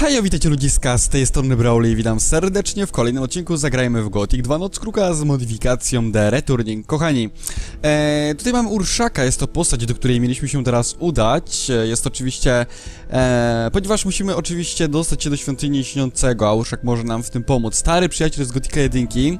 Hej, witajcie ludziska, z tej strony Brawley i witam serdecznie w kolejnym odcinku Zagrajmy w Gothic 2 Noc Kruka z modyfikacją The Returning. Kochani, e, tutaj mamy Urszaka, jest to postać, do której mieliśmy się teraz udać. E, Jest oczywiście, e, ponieważ musimy oczywiście dostać się do Świątyni Śniącego, a Urszak może nam w tym pomóc. Stary przyjaciel z Gothica 1.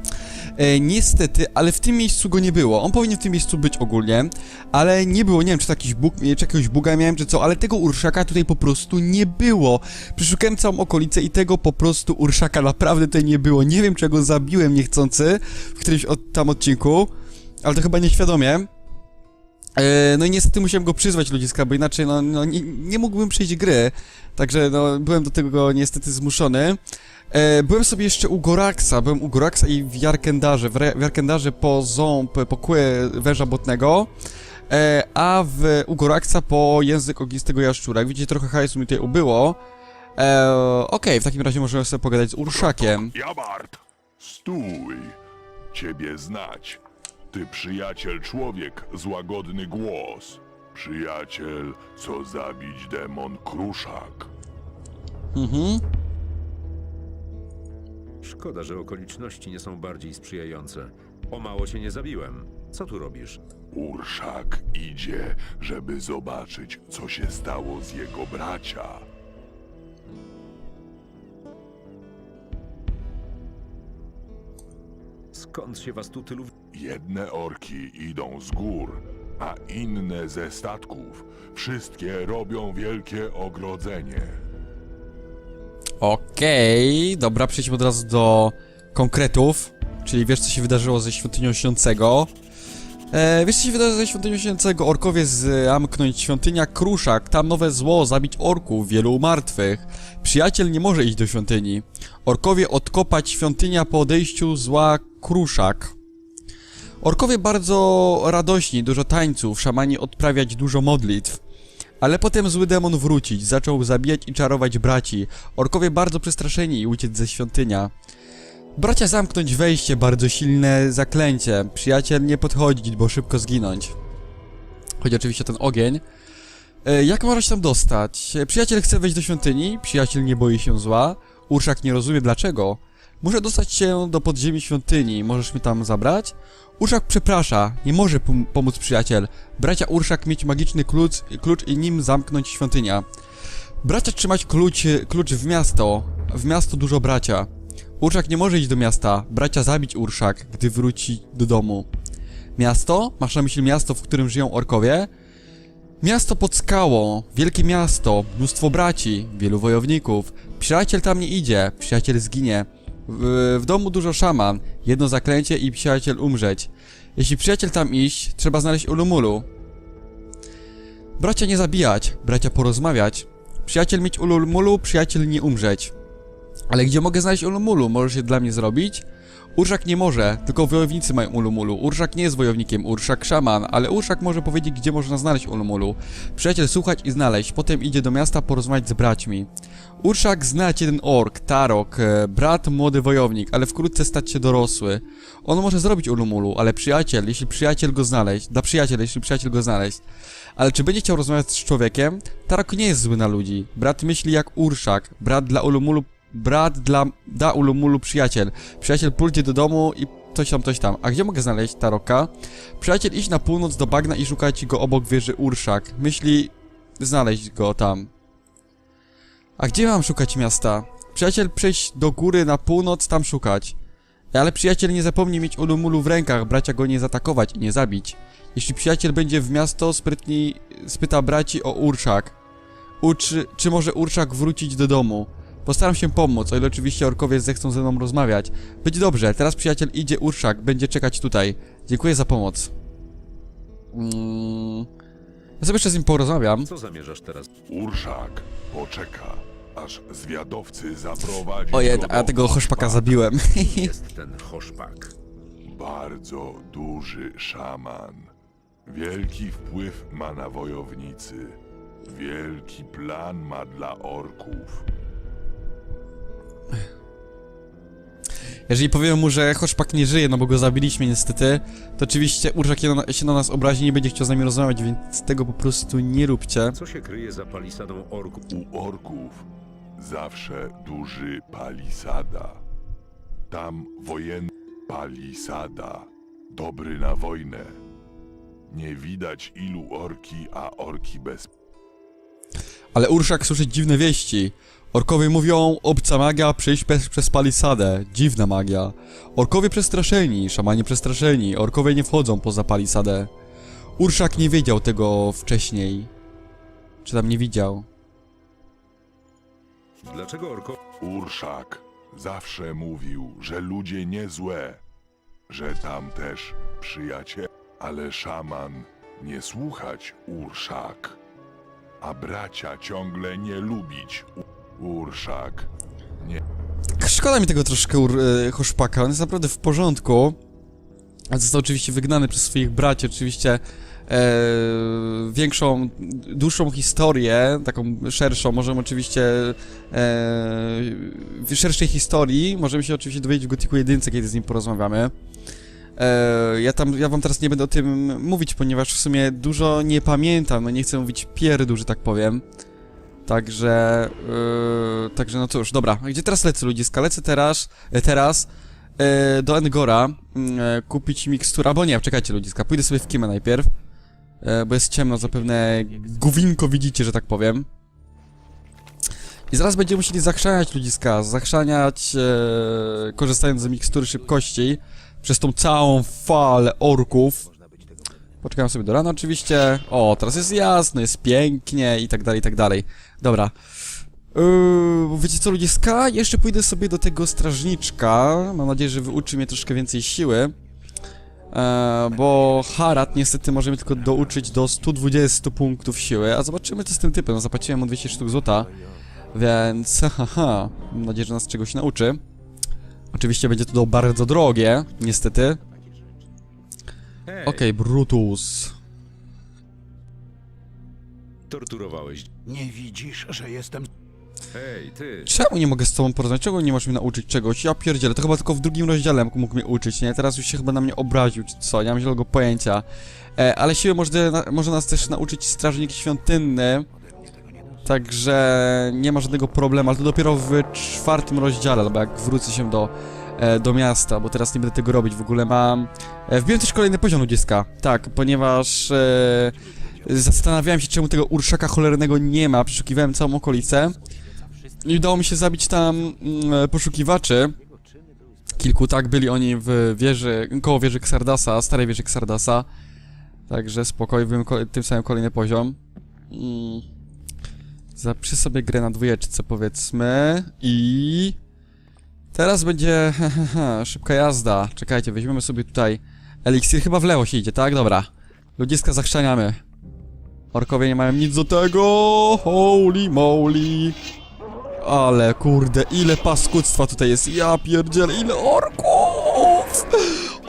E, niestety, ale w tym miejscu go nie było. On powinien w tym miejscu być ogólnie, ale nie było, nie wiem czy to jakiś bug, czy jakiegoś buga miałem, czy co, ale tego Urszaka tutaj po prostu nie było. Przeszukałem całą okolicę i tego po prostu Urszaka naprawdę tutaj nie było. Nie wiem czego zabiłem niechcący w którymś od, tam odcinku, ale to chyba nieświadomie. E, No i niestety musiałem go przyzwać ludziska, bo inaczej no, no nie, nie mógłbym przejść gry. Także no byłem do tego niestety zmuszony. E, byłem sobie jeszcze u Goraxa, byłem u Goraxa i w Jarkendarze, w, w Jarkendarze po ząb, po kły węża botnego, e, a w, u po język ognistego jaszczura. Jak widzicie, trochę hajsu mi tutaj ubyło. E, Okej, w takim razie możemy sobie pogadać z Urszakiem. Jabart, stój! Ciebie znać. Ty przyjaciel człowiek z łagodny głos. Przyjaciel, co zabić demon kruszak. Mhm. Szkoda, że okoliczności nie są bardziej sprzyjające. O mało cię nie zabiłem. Co tu robisz? Urszak idzie, żeby zobaczyć, co się stało z jego bracia. Skąd się was tu tylu... Jedne orki idą z gór, a inne ze statków. Wszystkie robią wielkie ogrodzenie. Okej, dobra, przejdźmy od razu do konkretów. Czyli wiesz, co się wydarzyło ze Świątynią Śniącego. E, wiesz, co się wydarzyło ze Świątynią Śniącego? Orkowie zamknąć świątynia Kruszak, tam nowe zło, zabić orków, wielu martwych. Przyjaciel nie może iść do świątyni. Orkowie odkopać świątynia po odejściu zła Kruszak. Orkowie bardzo radośni, dużo tańców, szamani odprawiać dużo modlitw. Ale potem zły demon wrócić, zaczął zabijać i czarować braci. Orkowie bardzo przestraszeni i uciec ze świątynia. Bracia zamknąć wejście, bardzo silne zaklęcie. Przyjaciel nie podchodzić, bo szybko zginąć. Chodzi oczywiście o ten ogień. E, jak można się tam dostać? E, Przyjaciel chce wejść do świątyni, przyjaciel nie boi się zła. Urszak nie rozumie dlaczego. Muszę dostać się do podziemi świątyni, możesz mnie tam zabrać? Urszak przeprasza, nie może pom- pomóc przyjaciel. Bracia Urszak mieć magiczny klucz, klucz i nim zamknąć świątynia. Bracia trzymać klucz, klucz w miasto. W miasto dużo bracia. Urszak nie może iść do miasta. Bracia zabić Urszak, gdy wróci do domu. Miasto? Masz na myśli miasto, w którym żyją orkowie? Miasto pod skałą, wielkie miasto, mnóstwo braci, wielu wojowników. Przyjaciel tam nie idzie, przyjaciel zginie. W, w domu dużo szaman, jedno zaklęcie i przyjaciel umrzeć. Jeśli przyjaciel tam iść, trzeba znaleźć Ulumulu. Bracia nie zabijać, bracia porozmawiać. Przyjaciel mieć Ulumulu, przyjaciel nie umrzeć. Ale gdzie mogę znaleźć Ulumulu? Możesz się dla mnie zrobić? Urszak nie może, tylko wojownicy mają Ulumulu. Urszak nie jest wojownikiem, Urszak szaman, ale Urszak może powiedzieć, gdzie można znaleźć Ulumulu. Przyjaciel słuchać i znaleźć, potem idzie do miasta porozmawiać z braćmi. Urszak znać jeden ork, Tarok, e, brat młody wojownik, ale wkrótce stać się dorosły. On może zrobić Ulumulu, ale przyjaciel, jeśli przyjaciel go znaleźć, dla przyjaciela, jeśli przyjaciel go znaleźć. Ale czy będzie chciał rozmawiać z człowiekiem? Tarok nie jest zły na ludzi. Brat myśli jak Urszak, brat dla Ulumulu brat dla da Ulumulu przyjaciel. Przyjaciel pójdzie do domu i coś tam, coś tam. A gdzie mogę znaleźć Taroka? Przyjaciel iść na północ do bagna i szukać go obok wieży Urszak. Myśli znaleźć go tam. A gdzie mam szukać miasta? Przyjaciel przejść do góry na północ, tam szukać. Ale przyjaciel nie zapomni mieć Ulumulu w rękach, bracia go nie zaatakować i nie zabić. Jeśli przyjaciel będzie w miasto, sprytni spyta braci o Urszak. Uczy, czy może Urszak wrócić do domu? Postaram się pomóc, o ile oczywiście orkowie zechcą ze mną rozmawiać. Będzie dobrze, teraz przyjaciel idzie Urszak, będzie czekać tutaj. Dziękuję za pomoc. Mm. Ja sobie jeszcze z nim porozmawiam. Co zamierzasz teraz? Urszak poczeka, aż zwiadowcy zaprowadzi Ojej, go a tego hoszpaka Hoszpaka. zabiłem. Jest ten hoszpak. Bardzo duży szaman. Wielki wpływ ma na wojownicy. Wielki plan ma dla orków. Jeżeli powiem mu, że hoszpak nie żyje, no bo go zabiliśmy niestety, to oczywiście Urszak się na, się na nas obrazi i nie będzie chciał z nami rozmawiać, więc tego po prostu nie róbcie. Co się kryje za palisadą orków? U orków zawsze duży palisada. Tam wojenny palisada, dobry na wojnę. Nie widać ilu orki, a orki bez Ale Urszak słyszy dziwne wieści. Orkowie mówią, obca magia przejść przez, przez palisadę. Dziwna magia. Orkowie przestraszeni, szamani przestraszeni. Orkowie nie wchodzą poza palisadę. Urszak nie wiedział tego wcześniej. Czy tam nie widział? Dlaczego orko... Urszak zawsze mówił, że ludzie nie złe, że tam też przyjaciel, ale szaman nie słuchać Urszak, a bracia ciągle nie lubić Urszak. Szkoda mi tego troszkę ur, e, Hoszpaka, on jest naprawdę w porządku. A Został oczywiście wygnany przez swoich braci, oczywiście większą, dłuższą historię, taką szerszą, możemy oczywiście e, w szerszej historii, możemy się oczywiście dowiedzieć w Gotiku 1, kiedy z nim porozmawiamy. E, ja tam, ja wam teraz nie będę o tym mówić, ponieważ w sumie dużo nie pamiętam, no nie chcę mówić pierdół, że tak powiem. Także, yy, także no cóż, dobra, gdzie teraz lecę ludziska? Lecę teraz, e, teraz e, do Engora mm, e, kupić miksturę, albo nie, czekajcie ludziska, pójdę sobie w Kimę najpierw, e, bo jest ciemno, zapewne gówinko widzicie, że tak powiem. I zaraz będziemy musieli zachrzaniać ludziska, zachrzaniać, e, korzystając z mikstury szybkości, przez tą całą falę orków. Poczekam sobie do rana oczywiście. O, teraz jest jasno, jest pięknie i tak dalej, i tak dalej. Dobra. Yy, wiecie co, ludziska? Jeszcze pójdę sobie do tego strażniczka. Mam nadzieję, że wyuczy mnie troszkę więcej siły. E, bo Harat niestety może mnie tylko douczyć do 120 punktów siły, a zobaczymy co z tym typem. No, zapłaciłem mu 200 sztuk złota, więc haha, mam nadzieję, że nas czegoś nauczy. Oczywiście będzie to bardzo drogie, niestety. Okej, Brutus. torturowałeś... Nie widzisz, że jestem Hej, ty! Czemu nie mogę z tobą porozmawiać? Czego nie możesz mnie nauczyć czegoś? Ja pierdzielę, to chyba tylko w drugim rozdziale mógł, mnie uczyć, nie? Teraz już się chyba na mnie obraził, czy co? Nie mam zielonego pojęcia. E, ale siły może, może nas też nauczyć strażnik świątynny. Także nie ma żadnego problemu, ale to dopiero w czwartym rozdziale, albo jak wrócę się do, e, do miasta, bo teraz nie będę tego robić. W ogóle mam... E, wbiłem też kolejny poziom ludziska. Tak, ponieważ... E, zastanawiałem się, czemu tego urszaka cholernego nie ma. Przeszukiwałem całą okolicę. I udało mi się zabić tam mm, poszukiwaczy. Kilku tak byli oni w wieży, koło wieży Xardasa, starej wieży Xardasa. Także spokojnie, tym samym kolejny poziom. I zapiszę sobie grę na dwójeczce powiedzmy i teraz będzie szybka jazda. Czekajcie, weźmiemy sobie tutaj eliksir, chyba w lewo się idzie, tak? Dobra. Ludziska zachrzaniamy. Orkowie nie mają nic do tego. Holy moly. Ale kurde, ile paskudztwa tutaj jest. Ja pierdzielę, ile orków!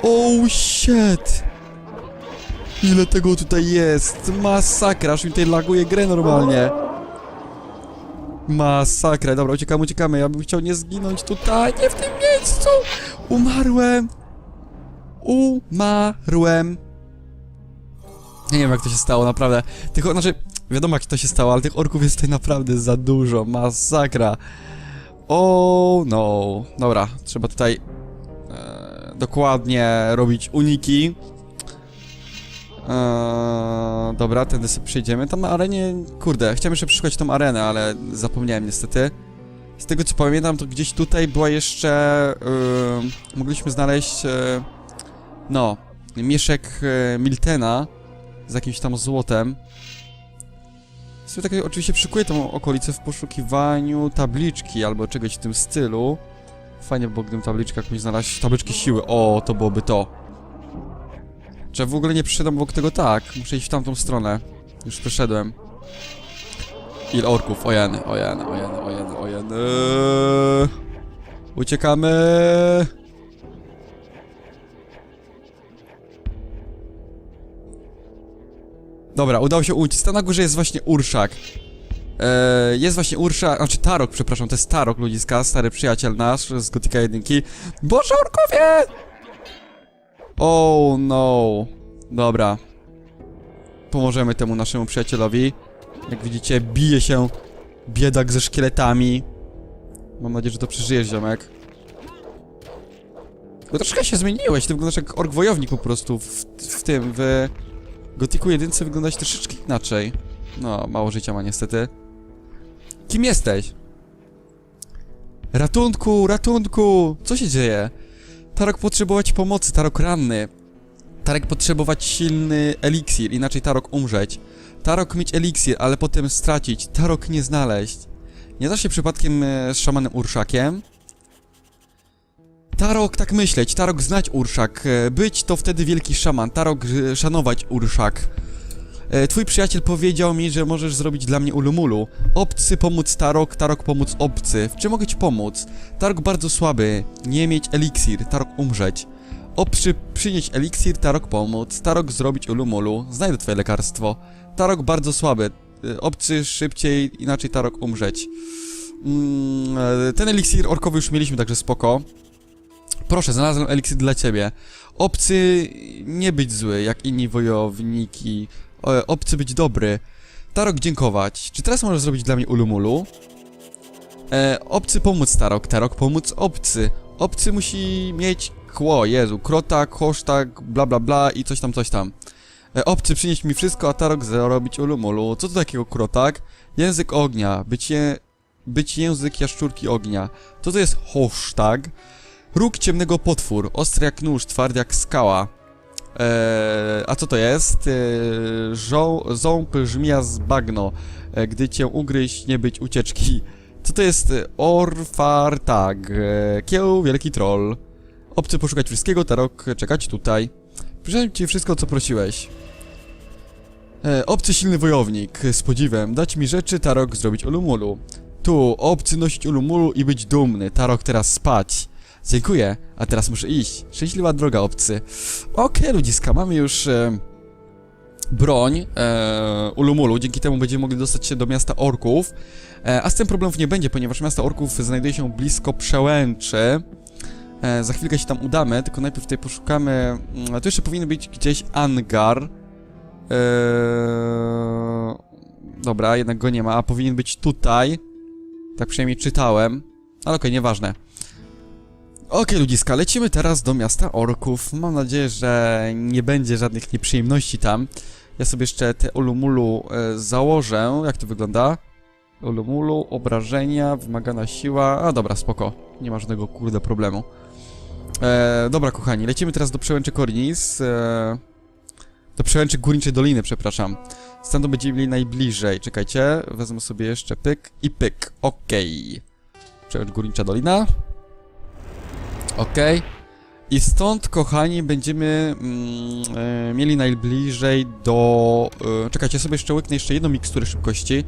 Oh shit! Ile tego tutaj jest? Masakra, aż mi tutaj laguje grę normalnie. Masakra, dobra, uciekamy, uciekamy. Ja bym chciał nie zginąć tutaj, nie w tym miejscu! Umarłem! Umarłem! Nie wiem jak to się stało, naprawdę. Tylko, znaczy, wiadomo jak to się stało, ale tych orków jest tutaj naprawdę za dużo. Masakra. O no. Dobra, trzeba tutaj e, dokładnie robić uniki. E, dobra, tędy sobie przejdziemy. Tam na arenie, kurde, chciałem jeszcze przeszukać tą arenę, ale zapomniałem niestety. Z tego co pamiętam, to gdzieś tutaj była jeszcze... E, mogliśmy znaleźć... E, no, mieszek e, Miltena z jakimś tam złotem. Sobie tak oczywiście szykuję tą okolicę w poszukiwaniu tabliczki albo czegoś w tym stylu. Fajnie było, gdybym tabliczkę jakąś znaleźć. Tabliczki siły. O, to byłoby to. Czy w ogóle nie przyszedłem obok tego tak? Muszę iść w tamtą stronę. Już przeszedłem. Ile orków? Ojeny, ojeny, ojeny, ojeny, ojeny. Uciekamy. Dobra, udało się uciec. Tam na górze jest właśnie Urszak. Eee, jest właśnie Urszak, znaczy Tarok, przepraszam, to jest Tarok, ludziska, stary przyjaciel nasz z Gotika 1. Boże, orkowie! Oh no. Dobra. Pomożemy temu naszemu przyjacielowi. Jak widzicie, bije się biedak ze szkieletami. Mam nadzieję, że to przeżyjesz, ziomek. Bo troszkę się zmieniłeś, ty wyglądasz jak ork wojownik po prostu w, w tym, w Gotiku 1 wyglądać troszeczkę inaczej. No, mało życia ma niestety. Kim jesteś? Ratunku, ratunku! Co się dzieje? Tarok potrzebować pomocy, Tarok ranny. Tarek potrzebować silny eliksir, inaczej Tarok umrzeć. Tarok mieć eliksir, ale potem stracić. Tarok nie znaleźć. Nie da się przypadkiem e, z szamanem Urszakiem? Tarok tak myśleć, Tarok znać Urszak, e, być to wtedy wielki szaman, Tarok szanować Urszak. E, Twój przyjaciel powiedział mi, że możesz zrobić dla mnie ulumulu. Obcy pomóc Tarok, Tarok pomóc obcy. W czym mogę ci pomóc? Tarok bardzo słaby, nie mieć eliksir, Tarok umrzeć. Obcy przynieść eliksir, Tarok pomóc, Tarok zrobić ulumulu. Znajdę twoje lekarstwo. Tarok bardzo słaby, e, obcy szybciej, inaczej Tarok umrzeć. Mm, ten eliksir orkowy już mieliśmy, także spoko. Proszę, znalazłem eliksir dla ciebie. Obcy nie być zły, jak inni wojowniki. Obcy być dobry. Tarok dziękować. Czy teraz możesz zrobić dla mnie ulumulu? E, obcy pomóc Tarok, Tarok pomóc obcy. Obcy musi mieć kło, Jezu, krotak, hosztak, bla bla bla i coś tam, coś tam. E, obcy przynieść mi wszystko, a Tarok zrobić ulumulu. Co to takiego krotak? Język ognia, być, je, być język jaszczurki ognia. Co to jest hosztag? Róg ciemnego potwór, ostry jak nóż, twardy jak skała. Eee, a co to jest? Eee, żo- ząb żmija z bagno. E, gdy cię ugryźć, nie być ucieczki. Co to jest? E, Orfartag. E, kieł, wielki troll. Obcy poszukać wszystkiego, Tarok, czekać tutaj. Przyszedłem ci wszystko, co prosiłeś. E, obcy silny wojownik, z podziwem, dać mi rzeczy, Tarok zrobić ulumulu. Tu, obcy nosić ulumulu i być dumny, Tarok teraz spać. Dziękuję, a teraz muszę iść. Szczęśliwa droga, obcy. Okej, ludziska, mamy już e, broń e, Ulumulu, dzięki temu będziemy mogli dostać się do miasta orków. E, a z tym problemów nie będzie, ponieważ miasto orków znajduje się blisko przełęczy. E, za chwilkę się tam udamy, tylko najpierw tutaj poszukamy... Mm, tu jeszcze powinien być gdzieś Angar. E, dobra, jednak go nie ma, a powinien być tutaj. Tak przynajmniej czytałem. Ale okej, nieważne. Okej, ludziska, lecimy teraz do miasta orków. Mam nadzieję, że nie będzie żadnych nieprzyjemności tam. Ja sobie jeszcze te ulumulu e, założę. Jak to wygląda? Ulumulu, obrażenia, wymagana siła. A dobra, spoko. Nie ma żadnego kurde problemu. E, dobra, kochani, lecimy teraz do przełęczy Kornis. E, do przełęczy Górniczej Doliny, przepraszam. Stąd będziemy mieli najbliżej. Czekajcie, wezmę sobie jeszcze pyk i pyk. Okej. Przełęcz Górnicza Dolina. Okej. I stąd, kochani, będziemy mm, e, mieli najbliżej do... E, czekajcie, sobie jeszcze łyknę jeszcze jedną miksturę szybkości.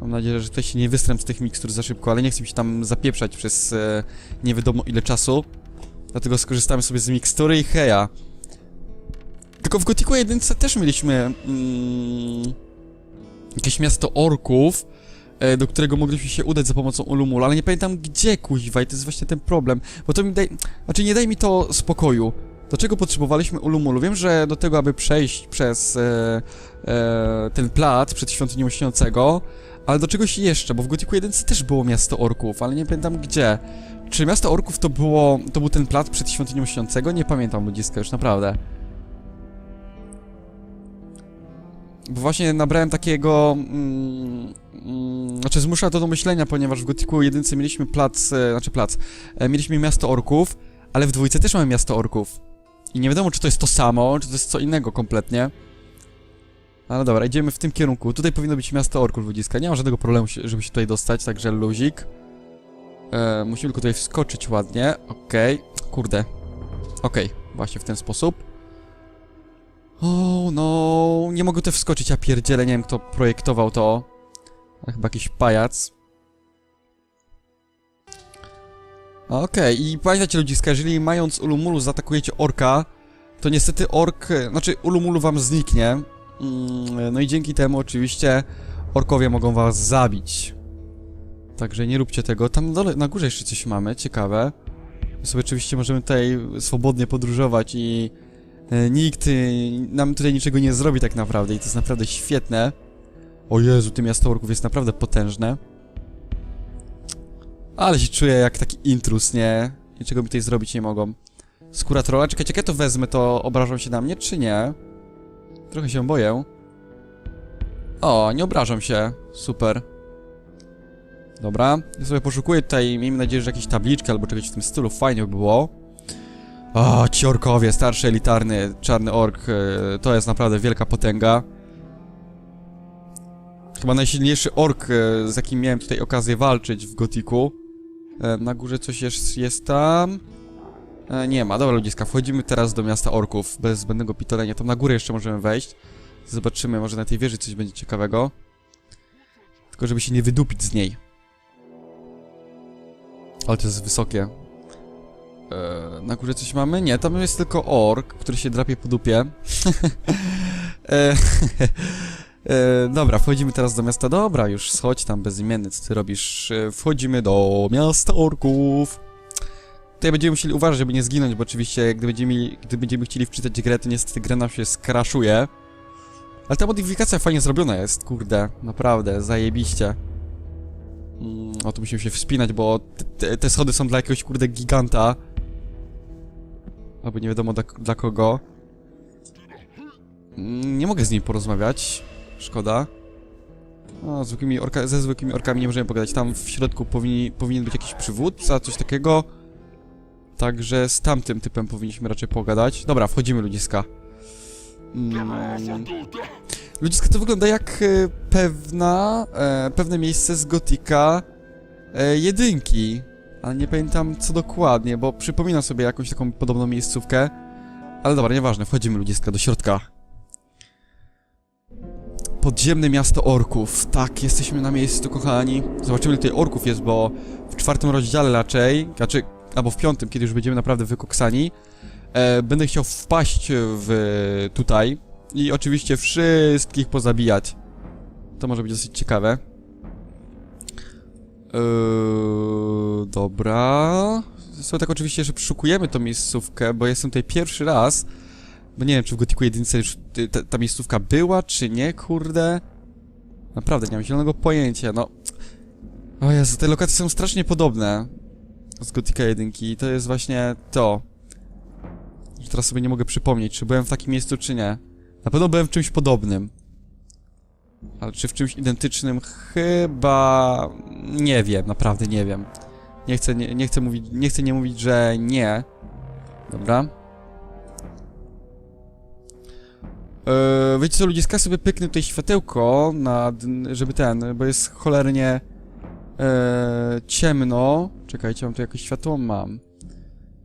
Mam nadzieję, że tutaj się nie wystrem z tych mikstur za szybko, ale nie chcę się tam zapieprzać przez e, nie wiadomo ile czasu. Dlatego skorzystamy sobie z mikstury i heja. Tylko w Gotiku 1 też mieliśmy mm, jakieś miasto orków, do którego mogliśmy się udać za pomocą Ulumulu, ale nie pamiętam gdzie, kuźwa, i to jest właśnie ten problem, bo to mi daj... Znaczy, nie daj mi to spokoju. Do czego potrzebowaliśmy Ulumulu? Wiem, że do tego, aby przejść przez e, e, ten plac przed świątynią śniącego, ale do czegoś jeszcze, bo w Gotiku 1 też było miasto orków, ale nie pamiętam gdzie. Czy miasto orków to było, to był ten plac przed świątynią śniącego? Nie pamiętam, ludziska, już naprawdę. Bo właśnie nabrałem takiego. Mm, mm, znaczy, zmusza to do myślenia, ponieważ w Gotiku 1 mieliśmy plac. E, znaczy, plac. E, mieliśmy miasto orków, ale w dwójce też mamy miasto orków. I nie wiadomo, czy to jest to samo, czy to jest co innego kompletnie. Ale dobra, idziemy w tym kierunku. Tutaj powinno być miasto orków ludziska. Nie mam żadnego problemu, żeby się tutaj dostać, także luzik. E, musimy tylko tutaj wskoczyć ładnie. Okej. Kurde. Okej, właśnie w ten sposób. O, no, nie mogę tutaj wskoczyć, ja pierdzielę, nie wiem kto projektował to. Ale chyba jakiś pajac. Okej, i pamiętajcie ludziska, jeżeli mając Ulumulu zaatakujecie orka, to niestety ork, znaczy Ulumulu wam zniknie. Mm, No i dzięki temu oczywiście orkowie mogą was zabić. Także nie róbcie tego. Tam na dole, na górze jeszcze coś mamy, ciekawe. My sobie oczywiście możemy tutaj swobodnie podróżować i nikt e, nam tutaj niczego nie zrobi tak naprawdę i to jest naprawdę świetne. O Jezu, to miasto orków jest naprawdę potężne. Ale się czuję jak taki intrus, nie? Niczego mi tutaj zrobić nie mogą. Skóra trolla, czekajcie, jak ja to wezmę, to obrażą się na mnie, czy nie? Trochę się boję. O, nie obrażam się. Super. Dobra, ja sobie poszukuję tutaj, miejmy nadzieję, że jakieś tabliczki albo czegoś w tym stylu, fajnie by było. O, ci orkowie, starszy, elitarny, czarny ork, e, to jest naprawdę wielka potęga. Chyba najsilniejszy ork, e, z jakim miałem tutaj okazję walczyć w Gotiku. E, Na górze coś jest, jest tam. Nie ma, dobra ludziska, wchodzimy teraz do miasta orków, bez zbędnego pitolenia. Tam na górę jeszcze możemy wejść. Zobaczymy, może na tej wieży coś będzie ciekawego. Tylko żeby się nie wydupić z niej. Ale to jest wysokie. E, na górze coś mamy? Nie, tam jest tylko ork, który się drapie po dupie. e, e, dobra, wchodzimy teraz do miasta. Dobra, już schodź tam bezimienny, co ty robisz? E, wchodzimy do miasta orków. Tutaj będziemy musieli uważać, żeby nie zginąć, bo oczywiście gdy będziemy, gdy będziemy chcieli wczytać grę, to niestety gra nam się skraszuje. Ale ta modyfikacja fajnie zrobiona jest, kurde, naprawdę, zajebiście. Mm, o, tu musimy się wspinać, bo te, te schody są dla jakiegoś, kurde, giganta. Albo nie wiadomo dla, dla kogo. Mm, Nie mogę z nim porozmawiać. Szkoda. No, zwykłymi orka ze zwykłymi orkami nie możemy pogadać. Tam w środku powinni, powinien być jakiś przywódca, coś takiego. Także z tamtym typem powinniśmy raczej pogadać. Dobra, wchodzimy ludziska. Mm. Ludziska to wygląda jak e, pewna, e, pewne miejsce z Gotika e, jedynki. Ale nie pamiętam co dokładnie, bo przypominam sobie jakąś taką podobną miejscówkę. Ale dobra, nieważne, wchodzimy ludziska do środka. Podziemne miasto orków. Tak, jesteśmy na miejscu, kochani. Zobaczymy, ile tutaj orków jest, bo w czwartym rozdziale raczej, znaczy, albo w piątym, kiedy już będziemy naprawdę wykoksani, e, będę chciał wpaść w tutaj i oczywiście wszystkich pozabijać. To może być dosyć ciekawe. Eee, dobra. Zresztą tak oczywiście, że przeszukujemy tą miejscówkę, bo jestem tutaj pierwszy raz. Bo nie wiem, czy w Gotiku 1 już ta, ta miejscówka była, czy nie, kurde. Naprawdę, nie mam zielonego pojęcia, no. O Jezu, te lokacje są strasznie podobne. Z Gotika 1 i to jest właśnie to. Że teraz sobie nie mogę przypomnieć, czy byłem w takim miejscu, czy nie. Na pewno byłem w czymś podobnym. Ale czy w czymś identycznym? Chyba... Nie wiem, naprawdę nie wiem. Nie chcę nie, nie chcę mówić, nie chcę nie mówić, że nie. Dobra. Eee, wiecie co, ludziska, sobie pyknę tutaj światełko, nad, żeby ten, bo jest cholernie eee, ciemno. Czekajcie, mam tu jakieś światło? Mam.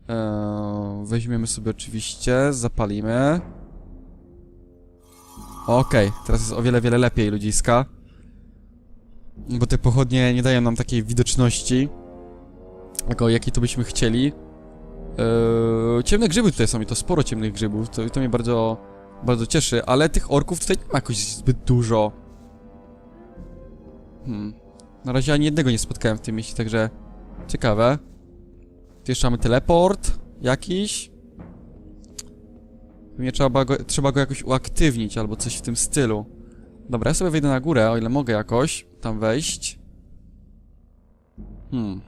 Eee, weźmiemy sobie oczywiście, zapalimy. Okej, teraz jest o wiele, wiele lepiej, ludziska. Bo te pochodnie nie dają nam takiej widoczności, jako jakiej to byśmy chcieli. Eee, ciemne grzyby tutaj są i to sporo ciemnych grzybów, to, to mnie bardzo, bardzo cieszy, ale tych orków tutaj nie ma jakoś zbyt dużo. Hmm. Na razie ani jednego nie spotkałem w tym mieście, także ciekawe. Tu jeszcze mamy teleport jakiś. Pewnie trzeba go, trzeba go jakoś uaktywnić albo coś w tym stylu. Dobra, ja sobie wejdę na górę, o ile mogę jakoś tam wejść. Hmm.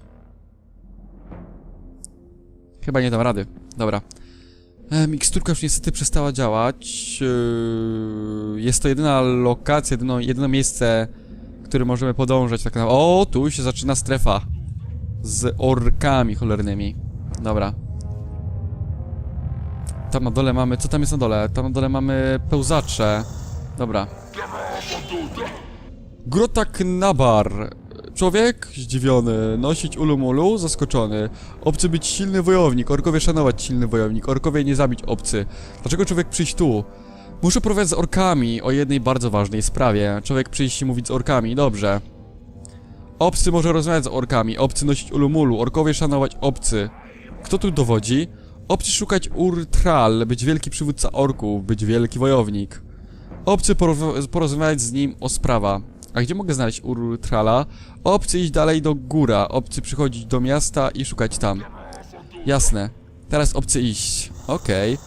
Chyba nie dam rady. Dobra. E, miksturka już niestety przestała działać. Yy, jest to jedyna lokacja, jedyno, jedyne miejsce, które możemy podążać. Tak na... O, tu się zaczyna strefa. Z orkami cholernymi. Dobra. Tam na dole mamy... Co tam jest na dole? Tam na dole mamy pełzacze. Dobra. Grota Knabar. Człowiek zdziwiony, nosić ulumulu, zaskoczony. Obcy być silny wojownik, orkowie szanować silny wojownik, orkowie nie zabić obcy. Dlaczego człowiek przyjść tu? Muszę porozmawiać z orkami o jednej bardzo ważnej sprawie. Człowiek przyjść i mówić z orkami, dobrze. Obcy może rozmawiać z orkami, obcy nosić ulumulu, orkowie szanować obcy. Kto tu dowodzi? Obcy szukać Urtral, być wielki przywódca orków, być wielki wojownik. Porozma- porozmawiać z nim o sprawa. A gdzie mogę znaleźć Urtrala? Obcy iść dalej do góra, obcy przychodzić do miasta i szukać tam. Jasne. Teraz obcy iść. Okej.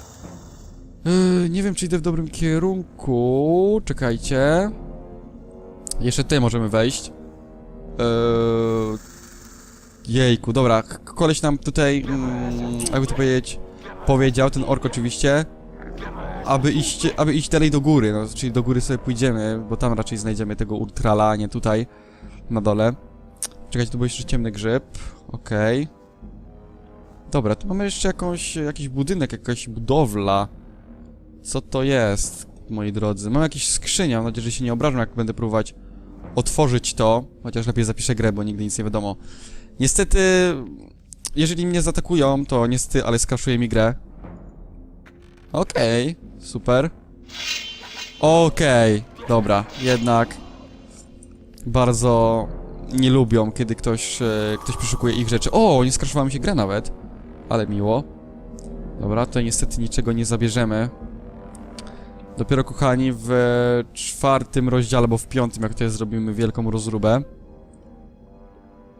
Yy, nie wiem, czy idę w dobrym kierunku. Czekajcie. Jeszcze tutaj możemy wejść. Yy... Jejku, dobra, koleś nam tutaj, mm, jakby to powiedzieć, powiedział, ten ork oczywiście, aby iść, aby iść dalej do góry, no, czyli do góry sobie pójdziemy, bo tam raczej znajdziemy tego Urtrala, a nie tutaj, na dole. Czekajcie, tu był jeszcze ciemny grzyb, okej. Dobra, tu mamy jeszcze jakąś, jakiś budynek, jakaś budowla. Co to jest, moi drodzy? Mam jakieś skrzynię, mam nadzieję, że się nie obrażą, jak będę próbować otworzyć to, chociaż lepiej zapiszę grę, bo nigdy nic nie wiadomo. Niestety, jeżeli mnie zaatakują, to niestety, ale skraszuje mi grę. Okej, super. Okej, dobra, jednak bardzo nie lubią, kiedy ktoś, e, ktoś przeszukuje ich rzeczy. O, nie skraszowała mi się gra nawet, ale miło. Dobra, tutaj niestety niczego nie zabierzemy. Dopiero, kochani, w czwartym rozdziale, albo w piątym, jak tutaj zrobimy wielką rozróbę.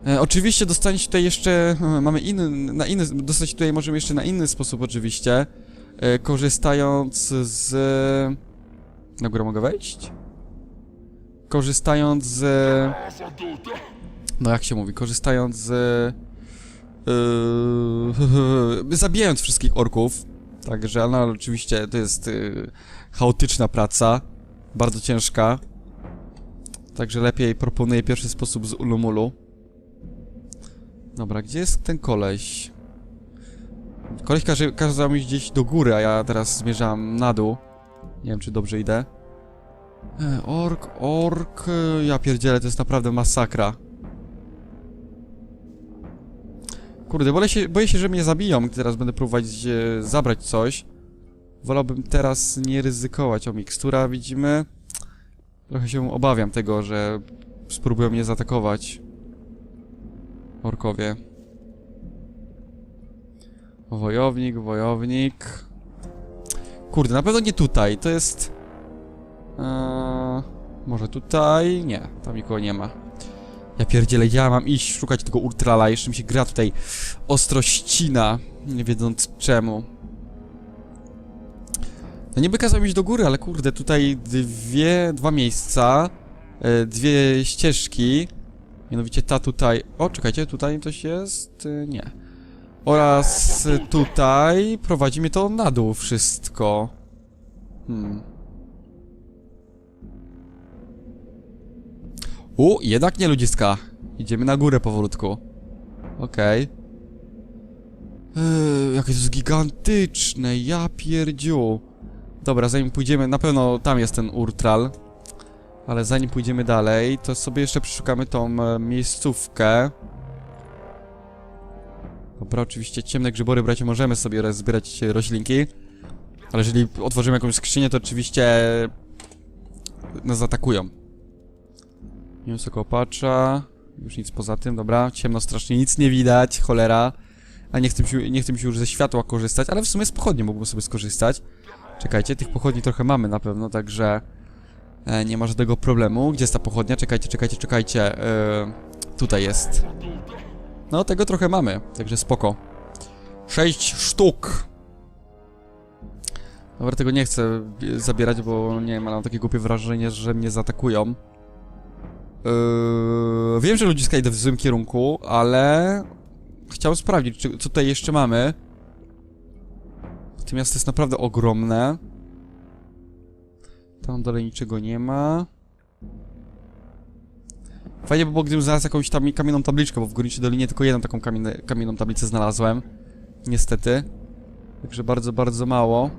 E, oczywiście dostaniecie tutaj jeszcze, e, mamy inny, na inny, dostać tutaj możemy jeszcze na inny sposób oczywiście, e, korzystając z... Na górę mogę wejść? Korzystając z... No jak się mówi, korzystając z... Yy, zabijając wszystkich orków. Także, no ale oczywiście to jest yy, chaotyczna praca, bardzo ciężka. Także lepiej proponuję pierwszy sposób z Ulumulu. Dobra, gdzie jest ten koleś? Koleś każe, kazał mi gdzieś do góry, a ja teraz zmierzam na dół. Nie wiem, czy dobrze idę. E, ork, ork... e, Ja pierdzielę, to jest naprawdę masakra. Kurde, boję się, boję się, że mnie zabiją, teraz będę próbować e, zabrać coś. Wolałbym teraz nie ryzykować. O, mikstura widzimy. Trochę się obawiam tego, że spróbują mnie zaatakować. Orkowie. Wojownik, wojownik. Kurde, na pewno nie tutaj. To jest... Eee, może tutaj? Nie, tam nikogo nie ma. Ja pierdzielę, ja mam iść szukać tego Ultrala, jeszcze mi się gra tutaj ostro ścina, nie wiedząc czemu. No niby kazał iść do góry, ale kurde, tutaj dwie, dwa miejsca, e, dwie ścieżki, mianowicie ta tutaj, o czekajcie, tutaj coś jest, E, nie. Oraz tutaj prowadzi mnie to na dół wszystko. Hmm. U, jednak nie ludziska. Idziemy na górę powolutku. Okej. Eee, jakie to jest gigantyczne, ja pierdziu. Dobra, zanim pójdziemy, na pewno tam jest ten Urtral. Ale zanim pójdziemy dalej, to sobie jeszcze przeszukamy tą e, miejscówkę. Dobra, oczywiście ciemne grzybory, bracie, możemy sobie zbierać e, roślinki. Ale jeżeli otworzymy jakąś skrzynię, to oczywiście nas zaatakują. Mięso kopacza. Już nic poza tym, dobra. Ciemno strasznie, nic nie widać, cholera. A nie chcę, mi się, nie chcę mi się już ze światła korzystać, ale w sumie z pochodni mógłbym sobie skorzystać. Czekajcie, tych pochodni trochę mamy na pewno, także... E, nie ma żadnego problemu. Gdzie jest ta pochodnia? Czekajcie, czekajcie, czekajcie. E, tutaj jest. No, tego trochę mamy, także spoko. Sześć sztuk! Dobra, tego nie chcę zabierać, bo nie mam takie głupie wrażenie, że mnie zaatakują. Yy, wiem, że ludziska idę w złym kierunku, ale chciałem sprawdzić, czy, co tutaj jeszcze mamy. To miasto jest naprawdę ogromne. Tam dalej niczego nie ma. Fajnie by było, gdybym znalazł jakąś tam kamienną tabliczkę, bo w Górniczej Dolinie tylko jedną taką kamienną tablicę znalazłem. Niestety. Także bardzo, bardzo mało.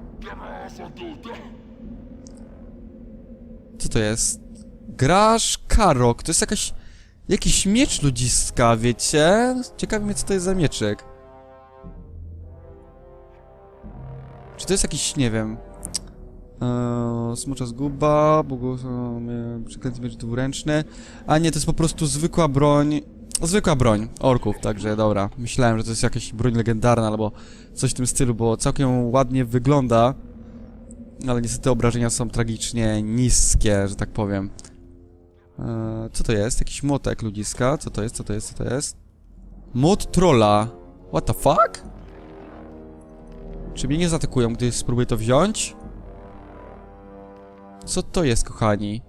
Co to jest? Grasz Karok, to jest jakaś... Jakiś miecz ludziska, wiecie? Ciekawi mnie, co to jest za mieczyk. Czy to jest jakiś, nie wiem... Eee, smocza zguba, błogosławiony przykrętny miecz dwuręczny. A nie, to jest po prostu zwykła broń... Zwykła broń orków, także dobra. Myślałem, że to jest jakaś broń legendarna albo coś w tym stylu, bo całkiem ładnie wygląda. Ale niestety obrażenia są tragicznie niskie, że tak powiem. Eee, co to jest? Jakiś młotek ludziska? Co to jest? Co to jest? Co to jest? Młot trolla. What the fuck? Czy mnie nie zaatakują, gdy spróbuję to wziąć? Co to jest, kochani?